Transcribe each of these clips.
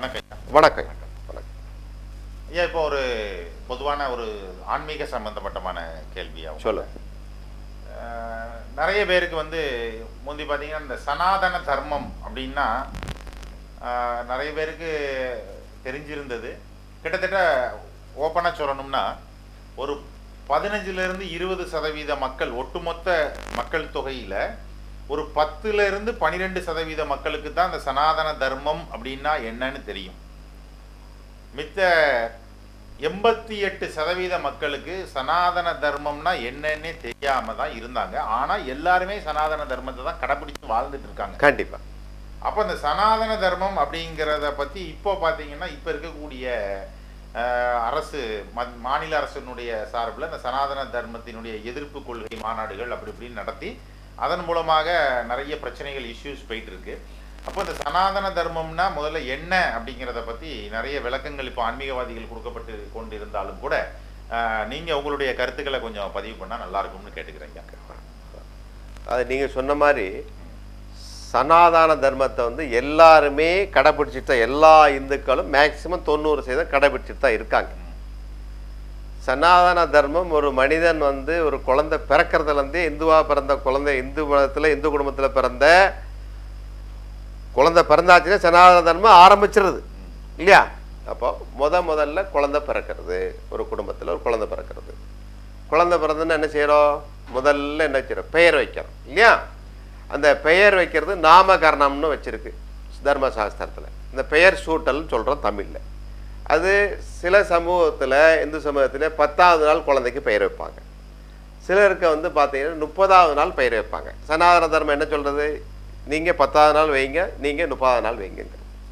வணக்கம். வணக்கம். வணக்கம். ஐயா இப்போ ஒரு பொதுவான ஒரு ஆன்மீக சம்பந்தப்பட்டமான கேள்வியாகும் சொல்லு நிறைய பேருக்கு வந்து முந்தி பார்த்தீங்கன்னா இந்த சனாதன தர்மம் அப்படின்னா நிறைய பேருக்கு தெரிஞ்சிருந்தது. கிட்டத்தட்ட ஓப்பனாக சொல்லணும்னா ஒரு பதினஞ்சுலேருந்து இருபது சதவீத மக்கள் ஒட்டுமொத்த மக்கள் தொகையில் ஒரு பத்துல இருந்து பன்னிரெண்டு சதவீத மக்களுக்கு தான் இந்த சனாதன தர்மம் அப்படின்னா என்னன்னு தெரியும். மித்த எண்பத்தி எட்டு சதவீத மக்களுக்கு சனாதன தர்மம்னா என்னன்னே தெரியாம தான் இருந்தாங்க. ஆனா எல்லாருமே சனாதன தர்மத்தை தான் கடைபிடிச்சு வாழ்ந்துட்டு இருக்காங்க. கண்டிப்பா. அப்ப இந்த சனாதன தர்மம் அப்படிங்கிறத பத்தி இப்போ பாத்தீங்கன்னா இப்ப இருக்கக்கூடிய அரசு ம- மாநில அரசினுடைய சார்பில் இந்த சனாதன தர்மத்தினுடைய எதிர்ப்பு கொள்கை மாநாடுகள் அப்படி இப்படின்னு நடத்தி அதன் மூலமாக நிறைய பிரச்சனைகள் இஷ்யூஸ் போயிட்டு இருக்கு அப்போ இந்த சனாதன தர்மம்னா முதல்ல என்ன அப்படிங்கிறத பற்றி நிறைய விளக்கங்கள் இப்போ ஆன்மீகவாதிகள் கொடுக்கப்பட்டு கொண்டு இருந்தாலும் கூட நீங்கள் உங்களுடைய கருத்துக்களை கொஞ்சம் பதிவு பண்ணால் நல்லா இருக்கும்னு கேட்டுக்கிறேங்க அது நீங்கள் சொன்ன மாதிரி சனாதன தர்மத்தை வந்து எல்லாருமே கடைபிடிச்சிட்டு தான் எல்லா இந்துக்களும் மேக்சிமம் தொண்ணூறு சதவீதம் கடைபிடிச்சிட்டு தான் இருக்காங்க. சனாதன தர்மம் ஒரு மனிதன் வந்து ஒரு குழந்தை பிறக்கிறதுலேருந்தே இந்துவாக பிறந்த குழந்தை இந்து மதத்தில் இந்து குடும்பத்தில் பிறந்த குழந்தை பிறந்தாச்சுன்னா சனாதன தர்மம் ஆரம்பிச்சிருது. இல்லையா? அப்போ முத முதல்ல குழந்தை பிறக்கிறது ஒரு குடும்பத்தில் ஒரு குழந்தை பிறக்கிறது. குழந்தை பிறந்துன்னா என்ன செய்கிறோம் முதல்ல என்ன செய்கிறோம் பெயர் வைக்கிறோம் இல்லையா? அந்த பெயர் வைக்கிறது நாமகரணம்னு வச்சிருக்கு தர்மசாஸ்திரத்தில் இந்த பெயர் சூட்டல்னு சொல்கிறோம் தமிழில். அது சில சமூகத்தில் இந்து சமூகத்தில் பத்தாவது நாள் குழந்தைக்கு பெயர் வைப்பாங்க. சிலருக்கு வந்து பார்த்தீங்கன்னா முப்பதாவது நாள் பெயர் வைப்பாங்க. சனாதன தர்மம் என்ன சொல்கிறது நீங்கள் பத்தாவது நாள் வைங்க நீங்கள் முப்பதாவது நாள் வைங்க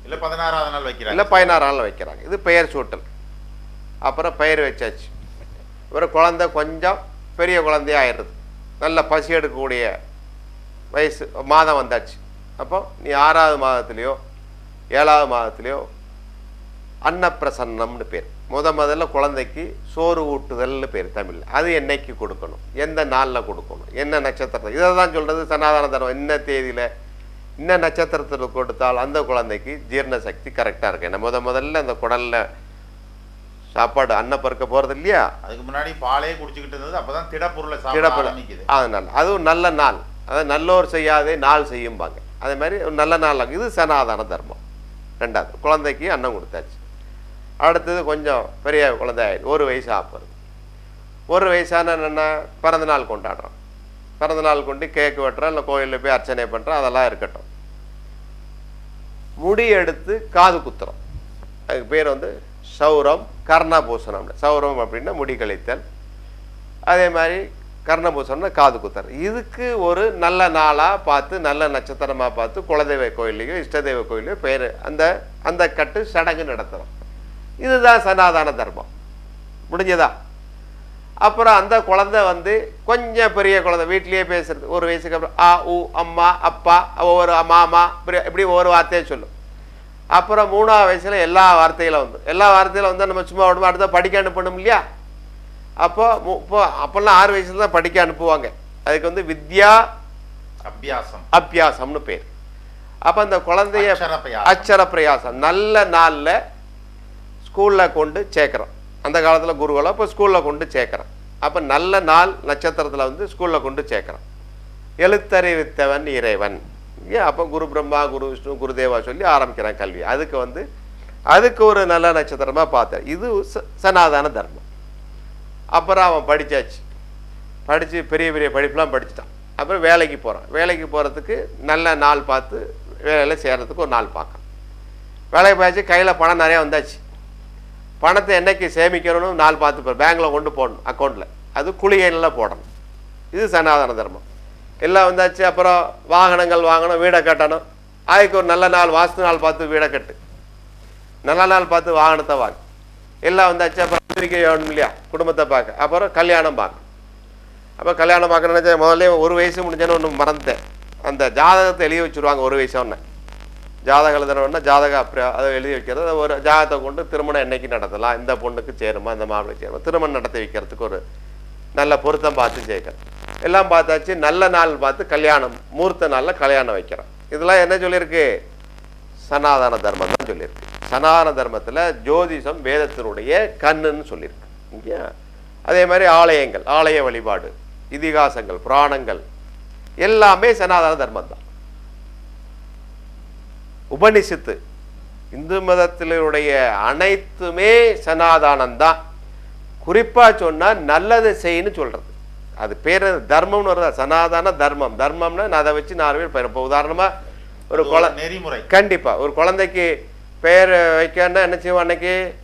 இல்ல பதினாறாவது நாள் இல்லை வைக்கிறாங்க பதினாறு நாள் வைக்கிறாங்க. இது பெயர் சூட்டல். அப்புறம் பெயர் வச்சாச்சு. ஒரு குழந்தை கொஞ்சம் பெரிய குழந்தையா ஆயிடுறது நல்ல பசி எடுக்கக்கூடிய வயசு மாதம் வந்தாச்சு. அப்போ நீ ஆறாவது மாதத்துலேயோ ஏழாவது மாதத்துலேயோ அன்னப்பிரசன்னம்னு பேர். முத முதல்ல குழந்தைக்கு சோறு ஊட்டுதல்னு பேர் தமிழில். அது என்னைக்கு கொடுக்கணும்? எந்த நாளில் கொடுக்கணும்? என்ன நட்சத்திரத்தில்? இதை தான் சொல்கிறது சனாதன தர்மம் என்ன தேதியில்? என்ன நட்சத்திரத்தில் கொடுத்தால் அந்த குழந்தைக்கு ஜீரண சக்தி கரெக்டாக இருக்கு ஏன்னா முத முதல்ல அந்த குடலில் சாப்பாடு அன்னப்பருக்க போகிறது இல்லையா? அதுக்கு முன்னாடி பாலே குடிச்சுக்கிட்டு இருந்தது. அப்பதான் திடப்பொருளை சாப்பிட திடப்பொருள். ஆரம்பிக்குது. அதனால். அதுவும் நல்ல நாள். அதாவது நல்லோர் செய்யாதே நாள் செய்யும்பாங்க. அதே மாதிரி ஒரு நல்ல நாள் இது சனாதன தர்மம். ரெண்டாவது குழந்தைக்கு அன்னம் கொடுத்தாச்சு. அடுத்தது கொஞ்சம் பெரிய குழந்தை ஆயிடுது ஒரு வயசு ஆப்பது ஒரு வயசான என்னென்னா பிறந்த நாள் கொண்டாடுறோம் பிறந்த நாள் கொண்டு கேக்கு வெட்டுறோம் இல்லை கோயிலில் போய் அர்ச்சனை பண்ணுறோம் அதெல்லாம் இருக்கட்டும். முடி எடுத்து காது குத்துறோம். அதுக்கு பேர் வந்து சௌரம் கர்ணபூசணம். சௌரம் அப்படின்னா முடி கழித்தல். அதே மாதிரி கர்ணபூசணம்னா காது குத்தர் இதுக்கு ஒரு நல்ல நாளாக பார்த்து நல்ல நட்சத்திரமாக பார்த்து குலதெய்வ கோயிலையோ இஷ்டதெய்வ கோயிலையோ பேர் அந்த அந்த கட்டு சடங்கு நடத்துகிறோம் இதுதான் சனாதன தர்மம். முடிஞ்சதா? அப்புறம் அந்த குழந்தை வந்து கொஞ்சம் பெரிய குழந்தை வீட்லேயே பேசுறது. ஒரு வயசுக்கு அப்புறம் ஆ ஊ அம்மா அப்பா ஒவ்வொரு மாமா இப்படி இப்படி ஒவ்வொரு வார்த்தையை சொல்லும். அப்புறம் மூணாவது வயசில் எல்லா வார்த்தையிலும் வந்து எல்லா வார்த்தையிலும் வந்து நம்ம சும்மா உடம்பு அடுத்த படிக்க அனுப்பணும் இல்லையா? அப்போ இப்போ அப்போல்லாம் ஆறு வயசுல தான் படிக்க அனுப்புவாங்க. அதுக்கு வந்து வித்யா அபியாசம். அபியாசம்னு பேர். அப்போ அந்த குழந்தைய. அச்சர பிரயாசம் நல்ல நாளில் ஸ்கூலில் கொண்டு சேர்க்குறோம். அந்த காலத்தில் குருகுலம் இப்போ ஸ்கூலில் கொண்டு சேர்க்குறோம். அப்போ நல்ல நாள் நட்சத்திரத்தில் வந்து ஸ்கூலில் கொண்டு சேர்க்குறோம். எழுத்தறிவித்தவன் இறைவன். ஏன்? அப்போ குரு பிரம்மா குரு விஷ்ணு குருதேவா சொல்லி ஆரம்பிக்கிறான் கல்வி. அதுக்கு வந்து அதுக்கு ஒரு நல்ல நட்சத்திரமாக பார்த்தேன். இது ச- சனாதன தர்மம். அப்புறம் அவன் படித்தாச்சு படித்து பெரிய பெரிய படிப்புலாம் படிச்சுட்டான். அப்புறம் வேலைக்கு போகிறான் வேலைக்கு போகிறதுக்கு நல்ல நாள் பார்த்து வேலையில் சேர்கிறதுக்கு ஒரு நாள் பார்க்குறான். வேலைக்கு போயாச்சு கையில் பணம் நிறையா வந்தாச்சு. பணத்தை என்னைக்கு சேமிக்கணும்னு நாள் பார்த்து போகிற பேங்க்கில் கொண்டு போடணும் அக்கௌண்ட்டில் அது குளிகையில் போடணும். இது சனாதன தர்மம். எல்லாம் வந்தாச்சு அப்புறம் வாகனங்கள் வாங்கணும் வீடை கட்டணும். அதுக்கு ஒரு நல்ல நாள் வாஸ்து நாள் பார்த்து வீடை கட்டு. நல்ல நாள் பார்த்து வாகனத்தை வாங்க. எல்லாம் வந்தாச்சு அப்புறம் பத்திரிக்கை வேணும் இல்லையா? குடும்பத்தை பார்க்க. அப்புறம் கல்யாணம் பார்க்க அப்போ கல்யாணம் பார்க்கணும்னு முதல்ல ஒரு வயசு முடிஞ்சேன்னு ஒன்று மறந்துட்டேன். அந்த ஜாதகத்தை எழுதி வச்சுருவாங்க ஒரு வயசு ஒன்று ஜாதகம் எழுதுனோடனே ஜாதக அதை எழுதி வைக்கிறது. ஒரு ஜாதகத்தை கொண்டு திருமணம் என்னைக்கு நடத்தலாம்? இந்த பொண்ணுக்கு சேருமா? இந்த மாப்பிளைக்கு சேருமா? திருமணம் நடத்தி வைக்கிறதுக்கு ஒரு நல்ல பொருத்தம் பார்த்து சேர்க்கணும் எல்லாம் பார்த்தாச்சு. நல்ல நாள் பார்த்து கல்யாணம் மூர்த்த நாளில் கல்யாணம் வைக்கிறோம். இதெல்லாம் என்ன சொல்லியிருக்கு? சனாதன தர்மம் தான் சொல்லியிருக்கு. சனாதன தர்மத்தில் ஜோதிஷம் வேதத்தினுடைய கண்ணுன்னு சொல்லியிருக்கு. இங்கே அதே மாதிரி ஆலயங்கள் ஆலய வழிபாடு இதிகாசங்கள் புராணங்கள் எல்லாமே சனாதன தர்மம் தான். உபனிஷத்து இந்து மதத்தினுடைய அனைத்துமே சனாதானம்தான். குறிப்பாக சொன்னால் நல்லது செய்யன்னு சொல்கிறது அது பேர் தர்மம்னு வருதா? சனாதன தர்மம். தர்மம்னா நான் அதை வச்சு நாலு பேர் இப்போ உதாரணமாக ஒரு குழ நெறிமுறை. கண்டிப்பா. ஒரு குழந்தைக்கு பெயர் வைக்கன்னா என்ன செய்வோம் அன்னைக்கு?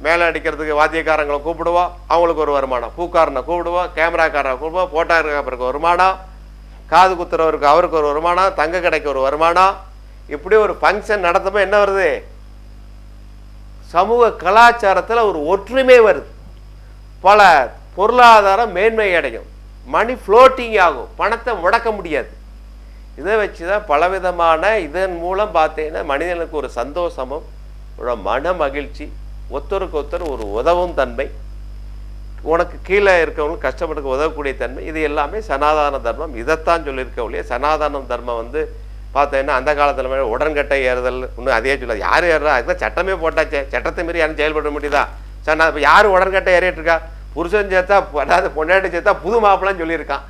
மேலே அடிக்கிறதுக்கு வாத்தியக்காரங்களை கூப்பிடுவோம். அவங்களுக்கு ஒரு வருமானம். பூக்காரனை கூப்பிடுவோம். கேமராக்காரனை கூப்பிடுவோம். போட்டோகிராஃபருக்கு வருமானம். காது குத்துறவருக்கு அவருக்கு ஒரு வருமானம். தங்க கடைக்கு ஒரு வருமானம். இப்படி ஒரு ஃபங்க்ஷன் நடத்தும்போது என்ன வருது? சமூக கலாச்சாரத்தில் ஒரு ஒற்றுமை வருது. பல பொருளாதாரம் மேன்மை அடையும். மணி ஃப்ளோட்டிங் ஆகும். பணத்தை முடக்க முடியாது. இதை வச்சு தான் பலவிதமான இதன் மூலம் பார்த்தீங்கன்னா மனிதனுக்கு ஒரு சந்தோஷமும் ஒரு மன மகிழ்ச்சி ஒத்தருக்கு ஒத்தர் ஒரு உதவும் தன்மை உனக்கு கீழே இருக்கவங்க கஷ்டப்பட்டு உதவக்கூடிய தன்மை இது எல்லாமே சனாதான தர்மம். இதைத்தான் சொல்லியிருக்க ஒழிய சனாதானம் தர்மம் வந்து பார்த்தீங்கன்னா அந்த காலத்தில் மாதிரி உடன்கட்டை ஏறுதல் இன்னும் அதே சொல்லாது. யார் ஏறுறா? அதுதான் சட்டமே போட்டாச்சே. சட்டத்தை மீறி யாரும் செயல்பட முடியுதா சனா இப்போ யார் உடன்கட்டை ஏறிட்டு இருக்கா? புருஷன் சேர்த்தா அதாவது பொண்டாட்டி சேர்த்தா புது மாப்பிள்ளைன்னு சொல்லியிருக்கான்.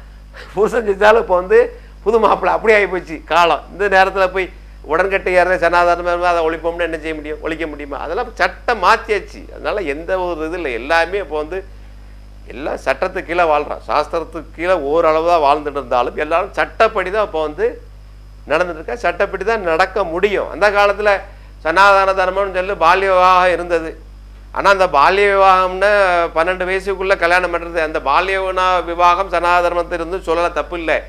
புருஷன் சேர்த்தாலும் இப்போ வந்து புது மாப்பிள்ளை. அப்படியே ஆகிப்போச்சு காலம். இந்த நேரத்தில் போய் உடன்கட்டை ஏறத சனாதனமாக அதை ஒழிப்போம்னு என்ன செய்ய முடியும்? ஒழிக்க முடியுமா? அதெல்லாம் சட்டம் மாற்றியாச்சு அதனால் எந்த ஒரு இது இல்லை. எல்லாமே இப்போ வந்து எல்லாம் சட்டத்துக்கு கீழே வாழ்கிறான் சாஸ்திரத்துக்கு கீழே ஓரளவு தான் வாழ்ந்துட்டு இருந்தாலும் எல்லாரும் சட்டப்படி தான் இப்போ வந்து நடந்துட்டுருக்க சட்டப்படி தான் நடக்க முடியும். அந்த காலத்தில் சனாதன தர்மம்னு சொல்லி பால்ய விவாகம் இருந்தது. ஆனால் அந்த பால்ய விவாகம்னு பன்னெண்டு வயசுக்குள்ளே கல்யாணம் பண்ணுறது அந்த பால்ய வினா- விவாகம் சனாதன தர்மத்தில் இருந்து சொல்லலை தப்பு இல்லை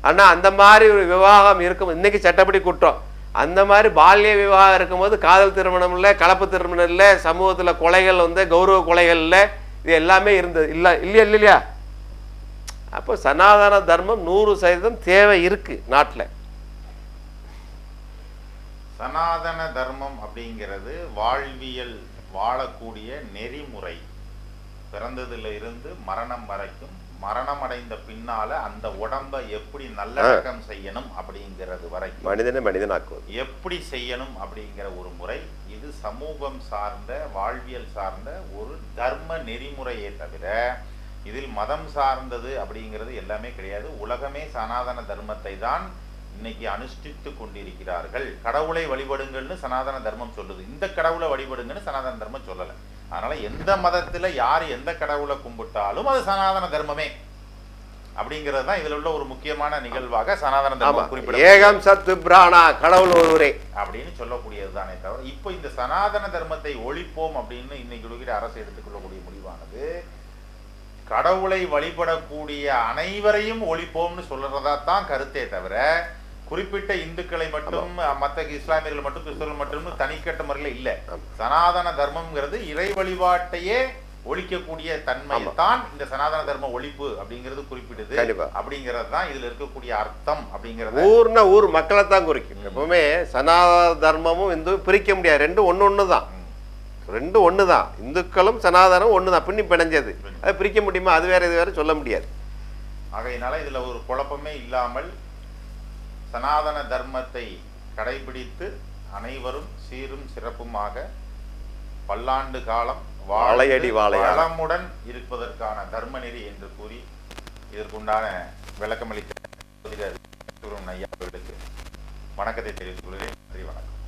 ஆனால் அந்த மாதிரி ஒரு விவாகம் இருக்கும். இன்றைக்கி சட்டப்படி குற்றம். அந்த மாதிரி பால்ய விவாகம் இருக்கும்போது காதல் திருமணம் இல்லை கலப்பு திருமணம் இல்லை சமூகத்தில் கொலைகள் வந்து கௌரவ கொலைகள் இல்லை இது எல்லாமே இருந்தது. இல்லை இல்லையா இல்லையா? அப்போ சனாதன தர்மம் நூறு சதவீதம் தேவை இருக்குது நாட்டில். சனாதன தர்மம் அப்படிங்கிறது வாழ்வியல் வாழக்கூடிய நெறிமுறை. பிறந்ததுல இருந்து மரணம் வரைக்கும் மரணம் அடைந்த பின்னால அந்த உடம்ப எப்படி நல்லடக்கம் செய்யணும் அப்படிங்கிறது வரைக்கும். மனிதனை மனிதனாக்குவது எப்படி செய்யணும் அப்படிங்கிற ஒரு முறை. இது சமூகம் சார்ந்த வாழ்வியல் சார்ந்த ஒரு தர்ம நெறிமுறையே தவிர இதில் மதம் சார்ந்தது அப்படிங்கிறது எல்லாமே கிடையாது. உலகமே சனாதன தர்மத்தை தான் இன்னைக்கு அனுஷ்டித்து கொண்டிருக்கிறார்கள். கடவுளை வழிபடுங்கள்னு சனாதன தர்மம் சொல்லுது. இந்த கடவுளை வழிபடுங்கன்னு சனாதன தர்மம் சொல்லலை. அதனால எந்த மதத்துல யார் எந்த கடவுளை கும்பிட்டாலும் அது சனாதன தர்மமே. அப்படிங்கிறது தான் இதுல உள்ள ஒரு முக்கியமான நிகழ்வாக சனாதன தர்மம் குறிப்பிட ஏகம் சத்து பிராணா கடவுள் ஒருவரே. அப்படின்னு சொல்லக்கூடியது தானே தவிர இப்போ இந்த சனாதன தர்மத்தை ஒழிப்போம் அப்படின்னு இன்னைக்கு இருக்கிற அரசு எடுத்துக்கொள்ளக்கூடிய முடிவானது. கடவுளை வழிபடக்கூடிய அனைவரையும் ஒழிப்போம்னு சொல்றதா தான் கருத்தே தவிர குறிப்பிட்ட இந்துக்களை மட்டும் மற்ற இஸ்லாமியர்கள் மட்டும் கிறிஸ்தவர்கள் மட்டும் தனிக்கட்ட முறையில் இல்ல. சனாதன தர்மம்ங்கிறது இறை வழிபாட்டையே ஒழிக்கக்கூடிய தன்மை ஆமா. தான் இந்த சனாதன தர்ம ஒழிப்பு அப்படிங்கிறது குறிப்பிடுது. அப்படிங்கிறது தான் இதுல இருக்கக்கூடிய அர்த்தம் அப்படிங்கறத ஊர்னா ஊர் மக்களை தான் குறிக்கும். எப்பவுமே சனாதன தர்மமும் இந்து பிரிக்க முடியாது. ரெண்டும் ஒன்று ஒன்று தான். ரெண்டும் ஒன்று தான். இந்துக்களும் சனாதனம் ஒன்று தான். பின்னி பிணைஞ்சது. அது பிரிக்க முடியுமா? அது வேற இது வேற சொல்ல முடியாது. ஆகையினால இதுல ஒரு குழப்பமே இல்லாமல் சனாதன தர்மத்தை கடைபிடித்து அனைவரும் சீரும் சிறப்புமாக பல்லாண்டு காலம் வாழையடி. வளமுடன் இருப்பதற்கான தர்ம நெறி என்று கூறி இதற்குண்டான விளக்கமளித்த ஐயா அவர்களுக்கு வணக்கத்தை தெரிவித்துக் கொள்கிறேன். நன்றி வணக்கம்.